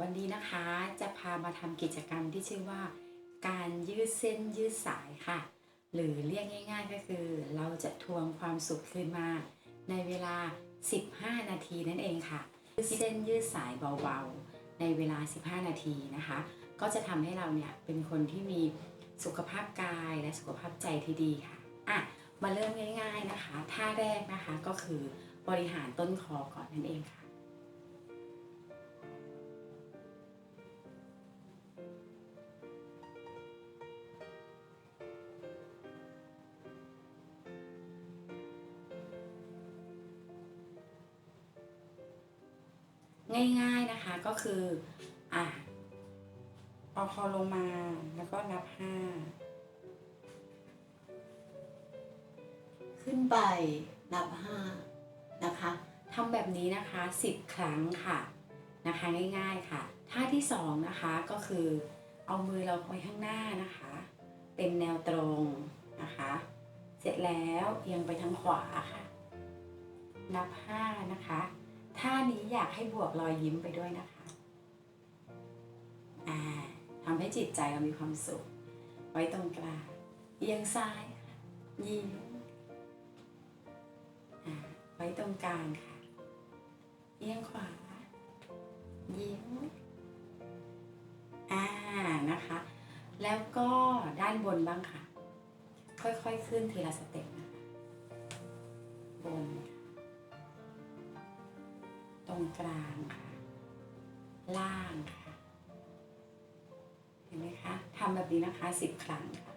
วันี้นะคะจะพามาทำกิจกรรมที่ชื่อว่า การยืดเส้นยืดสายค่ะ หรือเรียกง่าย ๆ ก็คือ เราจะทวงความสุขคืนมา ในเวลา 15 นาทีนั่นเองค่ะยืดเส้นยืดสายเบาๆ ในเวลา 15 นาทีนะคะ ก็จะทำให้เราเนี่ยเป็นคนที่มีสุขภาพกายและสุขภาพใจที่ดีค่ะอะมาเริ่มง่าย ๆนะคะท่าแรกนะคะก็คือบริหารต้นคอก่อนนั่นเองค่ะ ง่ายๆนะคะก็คืออะเอาคอลงมาแล้วก็นับห้าขึ้นไปนับห้านะคะทำแบบนี้นะคะ10ครั้งค่ะนะคะง่ายๆค่ะท่าที่สองนะคะก็คือเอามือเราไว้ข้างหน้านะคะ เป็นแนวตรงนะคะ เสร็จแล้วเอียงไปทางขวาค่ะ นับห้านะคะ ท่านี้อยากให้บวกรอยยิ้มไปด้วยนะคะอ่าทำให้จิตใจเรามีความสุข ไว้ตรงกลางเอียงซ้ายยิ้มอ่าไว้ตรงกลางค่ะ เอียงขวา ยิ้ม อ่า นะคะ แล้วก็ด้านบนบ้างค่ะ ค่อยๆขึ้นทีละสเต็ปนะ รงกลางค่ะ ล่างค่ะ เห็นไหมคะทำแบบนี้นะคะสิบครั้งค่ะ